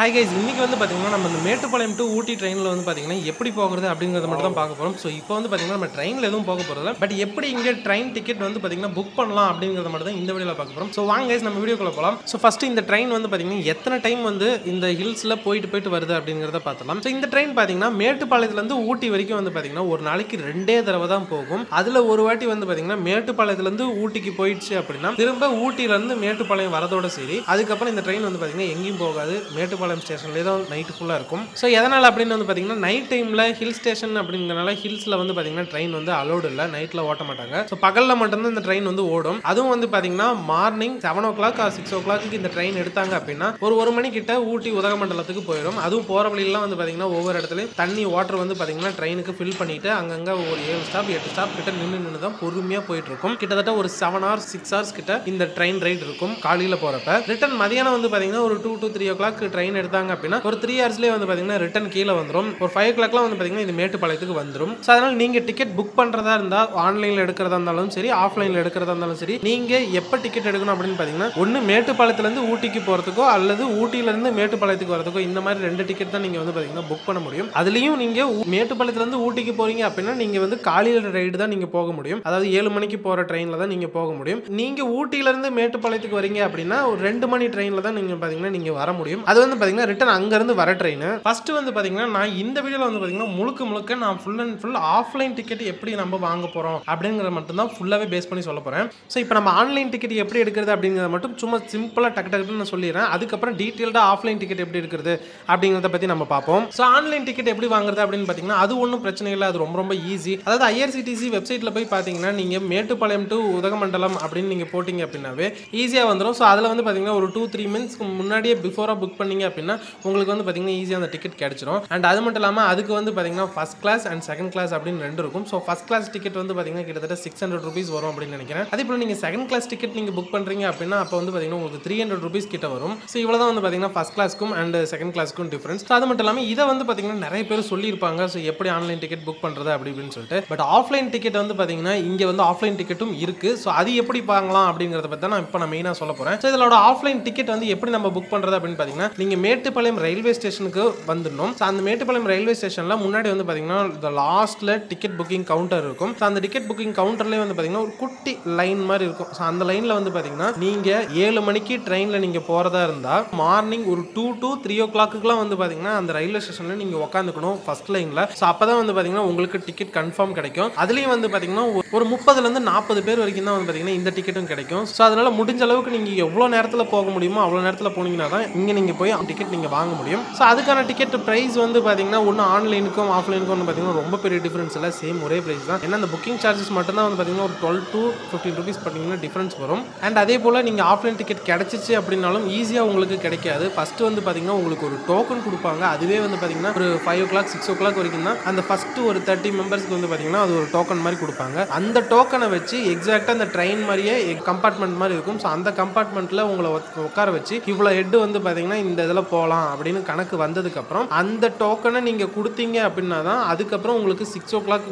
Hi guys இன்றைக்கி வந்து பார்த்தீங்கன்னா நம்ம இந்த மேட்டுப்பாளையம் டு ஊட்டி ட்ரெயினில் வந்து பார்த்தீங்கன்னா எப்படி போகிறது அப்படிங்கிறத மட்டும் தான் பார்க்க போகிறோம் ஸோ இப்போ வந்து பார்த்தீங்கன்னா நம்ம ட்ரெயினில் எதுவும் போக போகிறதில்ல பட் எப்படி இங்கே ட்ரெயின் டிக்கெட் வந்து பார்த்தீங்கன்னா புக் பண்ணலாம் அப்படிங்கிறத மட்டும் தான் இந்த வீடியோவில் பார்க்க போகிறோம் ஸோ வாங்க கைஸ் நம்ம வீடியோக்குள்ள போகலாம் ஸோ ஃபஸ்ட்டு இந்த ட்ரெயின் வந்து பார்த்தீங்கன்னா எத்தனை டைம் வந்து இந்த ஹில்ஸில் போயிட்டு போயிட்டு வருது அப்படிங்கிறத பார்த்துலாம் ஸோ இந்த ட்ரெயின் பார்த்தீங்கன்னா மேட்டுப்பாளையத்துலேருந்து ஊட்டி வரைக்கும் வந்து பார்த்தீங்கன்னா ஒரு நாளைக்கு ரெண்டே தடவை தான் போகும். அதில் ஒரு வாட்டி வந்து பார்த்தீங்கன்னா மேட்டுப்பாளையத்துலேருந்து ஊட்டிக்கு போயிடுச்சு அப்படின்னா திரும்ப ஊட்டியிலேருந்து மேட்டுப்பாளையம் வரதோட சரி. அதுக்கப்புறம் இந்த ட்ரெயின் வந்து பார்த்தீங்கன்னா எங்கேயும் போகாது. மேட்டுப்பாளையம் ஸ்டேஷன்லேயே தான் நைட்டு ஃபுல்லாக இருக்கும். ஸோ எதனால் அப்படின்னு வந்து பார்த்தீங்கன்னா நைட் டைமில் ஹில் ஸ்டேஷன் அப்படிங்கிறனால ஹில்ஸில் வந்து பார்த்தீங்கன்னா ட்ரெயின் வந்து அலோடு இல்லை. நைட்டில் ஓட்ட மாட்டாங்க. ஸோ பகலில் மட்டும்தான் இந்த ட்ரெயின் வந்து ஓடும். அதுவும் வந்து பார்த்தீங்கன்னா morning seven o'clock six o'clock இந்த ட்ரெயின் எடுத்தாங்க அப்படின்னா ஒரு ஒரு மணிக்கிட்ட ஊட்டி உதகமண்டலத்துக்கு போயிடும் அதுவும் போகிற வழியெல்லாம் வந்து பார்த்தீங்கன்னா ஒவ்வொரு இடத்துலையும் தண்ணி வாட்டர் வந்து பார்த்தீங்கன்னா ட்ரெயினுக்கு ஃபில் பண்ணிட்டு அங்கங்கே ஒரு ஏழு ஸ்டாப் எட்டு ஸ்டாப் கிட்ட நின்று நின்று தான் பொறுமையாக போயிட்டு இருக்கும். கிட்டத்தட்ட ஒரு செவன் ஹவர்ஸ் சிக்ஸ் ஹவர்ஸ் கிட்ட இந்த ட்ரெயின் ரைட் இருக்கும். காலையில் போகிறப்ப ரிட்டன் மதியானம் வந்து பார்த்தீங்கன்னா ஒரு two to three o'clock train எடுத்தாங்க அப்படின்னா ஒரு த்ரீ ஹவர்ஸ்லேயே வந்து பார்த்தீங்கன்னா ரிட்டன் கீழே வந்துடும் ஒரு ஃபைவ் ஓ கிளாக்லாம் வந்து பார்த்தீங்கன்னா இது மேட்டுப்பாளையத்துக்கு வந்துடும் ஸோ அதனால் நீங்கள் டிக்கெட் புக் பண்ணுறதா இருந்தால் ஆன்லைனில் எடுக்கிறதா இருந்தாலும் சரி ஆஃப்லைனில் எடுக்கிறதா இருந்தாலும் சரி நீங்கள் எப்போ டிக்கெட் எடுக்கணும் அப்படின்னு பார்த்தீங்கன்னா ஒன்று மேட்டுப்பாளையத்துலேருந்து ஊட்டிக்கு போகிறதுக்கோ அல்லது ஊட்டியிலேருந்து மேட்டுப்பாளையத்துக்கு வரதுக்கோ இந்த மாதிரி ரெண்டு டிக்கெட் தான் நீங்கள் வந்து பார்த்தீங்கன்னா புக் பண்ண முடியும். அதுலேயும் நீங்கள் மேட்டுப்பாளையத்துலேருந்து ஊட்டிக்கு போகிறீங்க அப்படின்னா நீங்கள் வந்து காலையில் ரைடு தான் நீங்கள் போக முடியும். அதாவது ஏழு மணிக்கு போகிற ட்ரெயினில் தான் நீங்கள் போக முடியும். நீங்கள் ஊட்டியிலேருந்து மேட்டுப்பாளையத்துக்கு வரீங்க அப்படின்னா ஒரு ரெண்டு மணி ட்ரெயினில் தான் நீங்கள் பார்த்தீங்கன்னா நீங்கள் வர முடியும். அது வந்து பார்த்தீங்கன்னா ரிட்டன் அங்கேருந்து வர ட்ரெயின் ஃபர்ஸ்ட் வந்து பார்த்தீங்கன்னா நான் இந்த வீடியோவில் வந்து பார்த்தீங்கன்னா முழுக்க முழுக்க நான் full and full offline ticket எப்படி நம்ம வாங்க போகிறோம் அப்படிங்கிறத மட்டும் தான் ஃபுல்லாகவே பேஸ் பண்ணி சொல்ல போகிறேன் ஸோ இப்போ நம்ம ஆன்லைன் டிக்கெட் எப்படி எடுக்கிறது அப்படிங்கிறத மட்டும் சும்மா சிம்பிளாக டக்கு டக்குன்னு நான் சொல்லிடுறேன். அதுக்கப்புறம் டீட்டெயில்டாக ஆஃப்லைன் டிக்கெட் எப்படி எடுக்கிறது அப்படிங்கிறத பற்றி நம்ம பார்ப்போம். ஸோ ஆன்லைன் டிக்கெட் எப்படி வாங்குறது அப்படின்னு பார்த்தீங்கன்னா அது ஒன்றும் பிரச்சனை இல்லை. அது ரொம்ப ரொம்ப ஈஸி அதாவது ஐஆர்சிடிசி வெப்சைட்டில் போய் பார்த்தீங்கன்னா நீங்கள் மேட்டுப்பாளையம் டு உதகமண்டலம் அப்படின்னு நீங்கள் போட்டிங்க அப்படின்னாவே ஈஸியாக வந்துடும் ஸோ அதில் வந்து பார்த்தீங்கன்னா ஒரு டூ த்ரீ மந்த்ஸ்க்கு முன்னாடியே பிஃபோராக புக் பண்ணிங்க அப்படின்னா உங்களுக்கு வந்து பார்த்தீங்கன்னா ஈஸியாக அந்த டிக்கெட் கிடைச்சிரும். அண்ட் அது மட்டும் இல்லாமல் அதுக்கு வந்து பார்த்தீங்கன்னா first class and second class அப்படின்னு ரெண்டு இருக்கும். ஸோ ஃபஸ்ட் கிளாஸ் டிக்கெட் வந்து பார்த்தீங்கன்னா கிட்டத்தட்ட சிக்ஸ் ஹண்ட்ரட் ருபீஸ் வரும் அப்படின்னு நினைக்கிறேன். அதே போல் நீங்கள் செகண்ட் கிளாஸ் டிக்கெட் நீங்கள் புக் பண்ணுறீங்க அப்படின்னா அப்போ வந்து பார்த்தீங்கன்னா உங்களுக்கு த்ரீ ஹண்ட்ரட் ருபீஸ் கிட்ட வரும். ஸோ இவ்வளோ தான் வந்து பார்த்தீங்கன்னா ஃபஸ்ட் கிளாஸ்க்கும் அண்ட் செகண்ட் கிளாஸ்க்கும் டிஃப்ரென்ஸ் ஸோ அது மட்டும் இல்லாமல் இதை வந்து பார்த்தீங்கன்னா நிறைய பேர் சொல்லியிருப்பாங்க. ஸோ எப்படி ஆன்லைன் டிக்கெட் புக் பண்ணுறது அப்படி சொல்லிட்டு. பட் ஆஃப்லைன் டிக்கெட் வந்து பார்த்தீங்கன்னா இங்கே வந்து ஆஃப்லைன் டிக்கெட்டும் இருக்குது ஸோ அது எப்படி வாங்கலாம் அப்படிங்கிறத பற்றி தான் நான் இப்போ நான் மெயினாக சொல்ல போகிறேன் ஸோ இதோட ஆஃப்லைன் டிக்கெட் வந்து எப்படி நம்ம புக் பண்ணுறது அப்படின்னு பார்த்தீங்கன்னா நீங்கள் மேட்டுப்பாளையம் ரயில்வே ஸ்டேஷனுக்கு வந்துடணும். ஸோ அந்த மேட்டுப்பாளையம் ரயில்வே ஸ்டேஷனில் முன்னாடி வந்து பார்த்தீங்கன்னா இந்த லாஸ்ட்டில் டிக்கெட் புக்கிங் கவுண்டர் இருக்கும். ஸோ அந்த டிக்கெட் புக்கிங் கவுண்டர்லேயே வந்து பார்த்தீங்கன்னா ஒரு குட்டி லைன் மாதிரி இருக்கும். ஸோ அந்த லைனில் வந்து பார்த்தீங்கன்னா நீங்கள் ஏழு மணிக்கு ட்ரெயினில் நீங்கள் போகிறதா இருந்தால் மார்னிங் ஒரு டூ டு த்ரீ ஓ கிளாக்குலாம் வந்து பார்த்தீங்கன்னா அந்த ரயில்வே ஸ்டேஷனில் நீங்கள் உட்காந்துக்கணும் ஃபர்ஸ்ட் லைனில் ஸோ அப்போ தான் வந்து பார்த்தீங்கன்னா உங்களுக்கு டிக்கெட் கன்ஃபார்ம் கிடைக்கும். அதுலேயும் வந்து பார்த்தீங்கன்னா ஒரு முப்பதுலேருந்து நாற்பது பேர் வரைக்கும் தான் வந்து பார்த்தீங்கன்னா இந்த டிக்கெட்டும் கிடைக்கும். ஸோ அதனால் முடிஞ்ச அளவுக்கு நீங்கள் எவ்வளோ நேரத்தில் போக முடியுமோ அவ்வளோ நேரத்தில் போனீங்கன்னா தான் இங்கே நீங்கள் போய் டிக்கெட் நீங்கள் வாங்க முடியும். ஸோ அதுக்கான டிக்கெட் ப்ரைஸ் வந்து பார்த்தீங்கன்னா ஒன்று ஆன்லைனுக்கும் ஆஃப்லைனுக்கும் வந்து பார்த்தீங்கன்னா ரொம்ப பெரிய டிஃப்ரென்ஸ் இல்லை. சேம் ஒரே ப்ரைஸ் தான். ஏன்னா அந்த புக்கிங் சார்ஜஸ் மட்டும் தான் வந்து பார்த்தீங்கன்னா ஒரு டுவெல் டு ஃபிஃப்டின் ருபீஸ் பார்த்தீங்கன்னா டிஃப்ரென்ஸ் வரும். அண்ட் அதே போல் நீங்கள் ஆஃப்லைன் டிக்கெட் கிடச்சிச்சு அப்படின்னாலும் ஈஸியாக உங்களுக்கு கிடைக்காது. ஃபஸ்ட்டு வந்து பார்த்தீங்கன்னா உங்களுக்கு ஒரு டோக்கன் கொடுப்பாங்க. அதுவே வந்து பார்த்தீங்கன்னா ஒரு five o'clock six o'clock வரைக்கும் தான். அந்த ஃபஸ்ட்டு ஒரு தேர்ட்டி மெம்பர்ஸ்க்கு வந்து பார்த்தீங்கன்னா அது ஒரு டோக்கன் மாதிரி கொடுப்பாங்க. அந்த டோக்கனை வச்சு எக்ஸாக்டாக அந்த ட்ரெயின் மாதிரியே கம்பார்ட்மெண்ட் மாதிரி இருக்கும். ஸோ அந்த கம்பார்ட்மெண்ட்டில் உங்களை உட்கார வச்சு இவ்வளோ ஹெட் வந்து பார்த்தீங்கன்னா இந்த இதில் போகலாம் அப்படின்னு கணக்கு வந்ததுக்கப்புறம் அந்த டோக்கனை நீங்கள் கொடுத்தீங்க அப்படின்னா தான் அதுக்கப்புறம் உங்களுக்கு சிக்ஸ் ஓ கிளாக்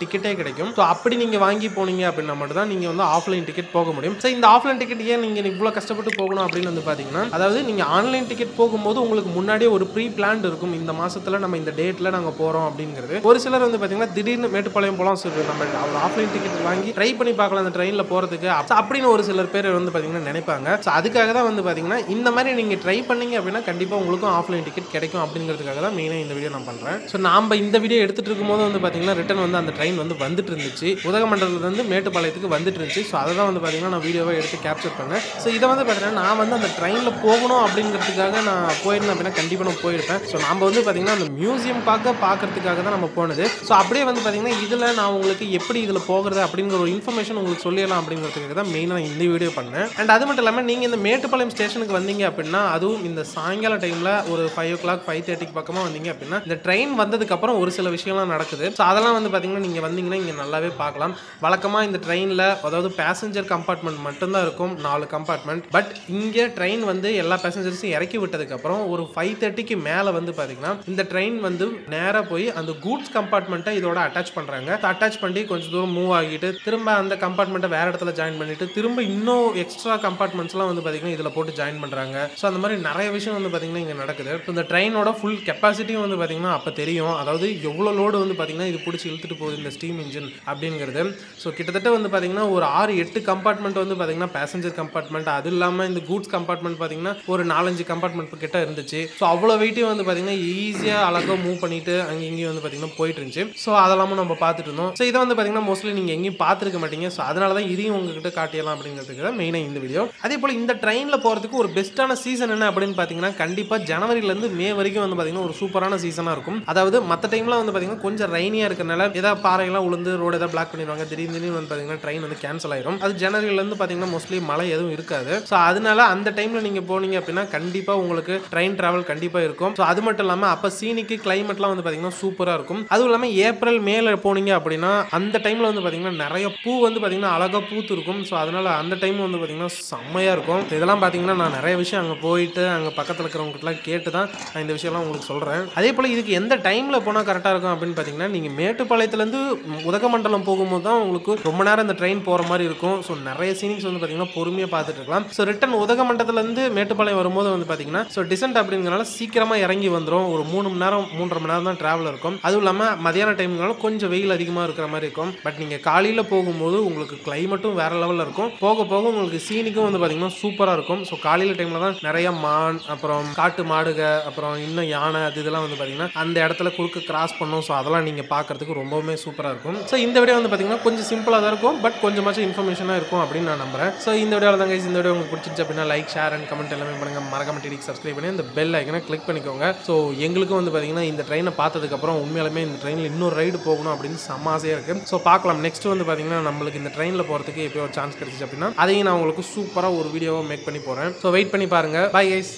டிக்கெட்டே கிடைக்கும். ஸோ அப்படி நீங்கள் வாங்கி போனீங்க அப்படின்னா மட்டும் தான் நீங்கள் வந்து ஆஃப்லைன் டிக்கெட் போக முடியும். ஸோ இந்த ஆஃப்லைன் டிக்கெட் ஏன் நீங்கள் இவ்வளோ கஷ்டப்பட்டு போகணும் அப்படின்னு வந்து பார்த்தீங்கன்னா அதாவது நீங்கள் ஆன்லைன் டிக்கெட் போகும்போது உங்களுக்கு முன்னாடியே ஒரு ப்ரீ பிளான் இருக்கும். இந்த மாதத்தில் நம்ம இந்த டேட்டில் நாங்கள் போகிறோம் அப்படிங்கிறது. ஒரு சிலர் வந்து பார்த்தீங்கன்னா திடீர்னு மேட்டுப்பாளையம் போகலாம் சொல்லி நம்ம அவர் ஆஃப்லைன் டிக்கெட் வாங்கி ட்ரை பண்ணி பார்க்கலாம் அந்த ட்ரெயினில் போகிறதுக்கு அப்படின்னு ஒரு சிலர் பேர் வந்து பார்த்தீங்கன்னா நினைப்பாங்க. ஸோ அதுக்காக தான் வந்து பார்த்தீங்கன்னா இந்த மாதிரி நீங்கள் ட்ரை பண்ணீங்க அப்படின்னா கண்டிப்பாக உங்களுக்கும் ஆஃப்லைன் டிக்கெட் கிடைக்கும் அப்படிங்கிறதுக்காக தான் மெயினாக இந்த வீடியோ நான் பண்ணுறேன் ஸோ நாம் இந்த வீடியோ எடுத்துகிட்டு இருக்கும்போது வந்து பார்த்தீங்கன்னா ரிட்டன் வந்து அந்த ட்ரெயின் வந்து வந்துட்டு இருந்துச்சு. உதகமண்டலத்துலேருந்து மேட்டுப்பாளையத்துக்கு வந்துட்டு இருந்துச்சு. ஸோ அதை தான் வந்து பார்த்தீங்கன்னா நான் வீடியோவை எடுத்து கேப்சர் பண்ணேன். ஸோ இதை வந்து பார்த்தீங்கன்னா நான் வந்து அந்த ட்ரெயினில் போகணும் அப்படிங்கிறதுக்காக நான் போயிருந்தேன் அப்படின்னா கண்டிப்பாக நான் போயிருப்பேன். ஸோ நம்ம வந்து பார்த்தீங்கன்னா அந்த மியூசியம் பார்க்க பார்க்கறதுக்காக தான் நம்ம போனது. ஸோ அப்படியே வந்து பார்த்தீங்கன்னா இதில் நான் உங்களுக்கு எப்படி இதில் போகிறது அப்படிங்கிற ஒரு இன்ஃபர்மேஷன் உங்களுக்கு சொல்லிடலாம் அப்படிங்கிறதுக்காக தான் மெயினாக இந்த வீடியோ பண்ணேன். அண்ட் அது மட்டும் இல்லாமல் நீங்கள் இந்த மேட்டுப்பாளையம் ஸ்டேஷனுக்கு வந்தீங்க அப்படின்னா அதுவும் இந்த சாயங்கால டைமில் ஒரு ஃபைவ் ஓ கிளாக் ஃபைவ் தேர்ட்டிக்கு பக்கமாக வந்தீங்க அப்படின்னா இந்த ட்ரெயின் வந்ததுக்கப்புறம் ஒரு சில விஷயம்லாம் நடக்குது. ஸோ அதெல்லாம் வந்து பார்த்தீங்கன்னா நீங்கள் வந்தீங்கன்னா இங்கே நல்லாவே பார்க்கலாம். வழக்கமாக இந்த ட்ரெயினில் அதாவது பேசஞ்சர் கம்பார்ட்மெண்ட் மட்டும்தான் இருக்கும் நாலு கம்பார்ட்மெண்ட் பட் இங்கே ட்ரெயின் வந்து எல்லா பேசஞ்சர்ஸையும் இறக்கி விட்டதுக்கப்புறம் ஒரு ஃபைவ் தேர்ட்டிக்கு மேலே வந்து பார்த்தீங்கன்னா இந்த ட்ரெயின் வந்து நேராக போய் அந்த கூட்ஸ் கம்பார்ட்மெண்ட்டை இதோட அட்டாச் பண்ணுறாங்க அட்டாச் பண்ணி கொஞ்சம் தூரம் மூவ் ஆகிட்டு திரும்ப அந்த கம்பார்ட்மெண்ட்டை வேற இடத்துல ஜாயின் பண்ணிட்டு திரும்ப இன்னும் எக்ஸ்ட்ரா கம்பார்ட்மெண்ட்ஸ்லாம் வந்து பார்த்தீங்கன்னா இதில் போட்டு ஜாயின் பண்ணுறாங்க ஸோ அந்த மாதிரி நிறைய விஷயம் வந்து வந்து பார்த்தீங்கன்னா இங்கே நடக்குது. இப்போ இந்த ட்ரெயினோட ஃபுல் கெப்பாசிட்டியும் வந்து பார்த்தீங்கன்னா அப்போ தெரியும். அதாவது எவ்வளோ லோடு வந்து பார்த்தீங்கன்னா இது பிடிச்சி இழுத்துட்டு போகுது இந்த ஸ்டீம் இன்ஜின் அப்படிங்கிறது. ஸோ கிட்டத்தட்ட வந்து பார்த்தீங்கன்னா ஒரு ஆறு எட்டு கம்பார்ட்மெண்ட் வந்து பார்த்தீங்கன்னா பேசஞ்சர் கம்பார்ட்மெண்ட் அது இல்லாமல் இந்த கூட்ஸ் கம்பார்ட்மெண்ட் பார்த்தீங்கன்னா ஒரு நாலஞ்சு கம்பார்ட்மெண்ட் கிட்ட இருந்துச்சு. ஸோ அவ்வளோ வெயிட்டையும் வந்து பார்த்தீங்கன்னா ஈஸியாக அழகாக மூவ் பண்ணிட்டு அங்கே இங்கேயும் வந்து பார்த்திங்கன்னா போயிட்டு இருந்துச்சு. ஸோ அதெல்லாமும் நம்ம பார்த்துட்டு இருந்தோம். ஸோ இதை வந்து பார்த்தீங்கன்னா மோஸ்ட்லி நீங்கள் எங்கேயும் பார்த்துருக்க மாட்டீங்க. ஸோ அதனால தான் இதையும் உங்ககிட்ட காட்டிடலாம் அப்படிங்கிறதுக்கு தான் மெயினாக இந்த வீடியோ அதே போல் இந்த ட்ரெயினில் போகிறதுக்கு ஒரு பெஸ்ட்டான சீசன் என்ன அப்படின்னு பார்த்தீங்கன்னா கண்டிப்பாக ஜனவரிலேருந்து மே வரைக்கும் வந்து பார்த்தீங்கன்னா ஒரு சூப்பரான சீசனாக இருக்கும். அதாவது மற்ற டைமில் வந்து பார்த்தீங்கன்னா கொஞ்சம் ரைனியாக இருக்கிறனால ஏதாவது பாறைகள்லாம் உளுந்து ரோடு ஏதாவது பிளாக் பண்ணிடுவாங்க. திடீர் திடீர்னு வந்து பார்த்தீங்கன்னா ட்ரெயின் வந்து கேன்சல் ஆயிரும். அது ஜனவரிலேருந்து பார்த்தீங்கன்னா மோஸ்ட்லி மழை எதுவும் இருக்காது. ஸோ அதனால அந்த டைமில் நீங்கள் போனீங்க அப்படின்னா கண்டிப்பாக உங்களுக்கு ட்ரெயின் ட்ராவல் கண்டிப்பாக இருக்கும். ஸோ அது மட்டும் இல்லாமல் அப்போ சீனிக்கு கிளைமேட்லாம் வந்து பார்த்தீங்கன்னா சூப்பராக இருக்கும். அதுவும் இல்லாமல் ஏப்ரல் மேல போனீங்க அப்படின்னா அந்த டைமில் வந்து பார்த்தீங்கன்னா நிறைய பூ வந்து பார்த்தீங்கன்னா அழகாக பூத்து இருக்கும் ஸோ அதனால அந்த டைம் வந்து பார்த்தீங்கன்னா செம்மையாக இருக்கும். இதெல்லாம் பார்த்தீங்கன்னா நான் நிறைய விஷயம் அங்கே போயிட்டு அங்கே பக்கத்தில் இருக்கிறவங்ககிட்டலாம் கேட்டு தான் நான் இந்த விஷயம்லாம் உங்களுக்கு சொல்கிறேன் அதே போல் இதுக்கு எந்த டைமில் போனால் கரெக்டாக இருக்கும் அப்படின்னு பார்த்தீங்கன்னா நீங்கள் மேட்டுப்பாளையத்துலேருந்து உதகமண்டலம் போகும்போது தான் உங்களுக்கு ரொம்ப நேரம் இந்த ட்ரெயின் போகிற மாதிரி இருக்கும். ஸோ நிறைய சீனிங்ஸ் வந்து பார்த்தீங்கன்னா பொறுமையாக பார்த்துட்டு இருக்கலாம். ஸோ ரிட்டன் உதகமண்டலத்துலேருந்து மேட்டுப்பாளையம் வரும்போது வந்து பார்த்தீங்கன்னா ஸோ டிசன்ட் அப்படிங்கிறனால சீக்கிரமாக இறங்கி வந்துடும் ஒரு மூணு மணி நேரம் மூன்றரை மணி நேரம் தான் ட்ராவல் இருக்கும். அதுவும் இல்லாமல் மதியான டைம்னால கொஞ்சம் வெயில் அதிகமாக இருக்கிற மாதிரி இருக்கும். பட் நீங்கள் காலையில் போகும்போது உங்களுக்கு கிளைமேட்டும் வேற லெவலில் இருக்கும். போக போக உங்களுக்கு சீனிக்கும் வந்து பார்த்தீங்கன்னா சூப்பராக இருக்கும். ஸோ காலையில் டைமில் தான் நிறைய மான் அப்புறம் அப்புறம் காட்டு மாடுக அப்புறம் இன்னும் யானை அது இதெல்லாம் வந்து பார்த்தீங்கன்னா அந்த இடத்துல குறுக்க கிராஸ் பண்ணும் ஸோ அதெல்லாம் நீங்கள் பார்க்கறதுக்கு ரொம்பவுமே சூப்பராக இருக்கும். ஸோ இந்த வீடியோ வந்து பார்த்தீங்கன்னா கொஞ்சம் சிம்பிளாக தான் இருக்கும். பட் கொஞ்சமாச்சும் இன்ஃபர்மேஷனாக இருக்கும் அப்படின்னு நான் நம்புறேன். ஸோ இந்த வீடியோவில் தான் கைஸ் இந்த வீடியோ உங்களுக்கு பிடிச்சிருச்சு அப்படின்னா லைக் ஷேர் அண்ட் கமெண்ட் எல்லாமே பண்ணுங்கள் மறக்காம டிடிக்கு சப்ஸ்கிரைப் பண்ணி இந்த பெல் ஐக்கனை கிளிக் பண்ணிக்கோங்க. ஸோ எங்களுக்கும் வந்து பார்த்தீங்கன்னா இந்த ட்ரெயினை பார்த்ததுக்கப்புறம் உண்மையாலுமே இந்த ட்ரெயினில் இன்னொரு ரைடு போகணும் அப்படின்னு சமாசையாக ஆசையாக இருக்குது ஸோ பார்க்கலாம் நெக்ஸ்ட் வந்து பார்த்தீங்கன்னா நம்மளுக்கு இந்த ட்ரெயினில் போகிறதுக்கு எப்போ ஒரு சான்ஸ் கிடைச்சிச்சு அப்படின்னா அதையும் நான் உங்களுக்கு சூப்பராக ஒரு வீடியோவை மேக் பண்ணி போகிறேன் ஸோ வெயிட் பண்ணி பாருங்கள் பை கைஸ்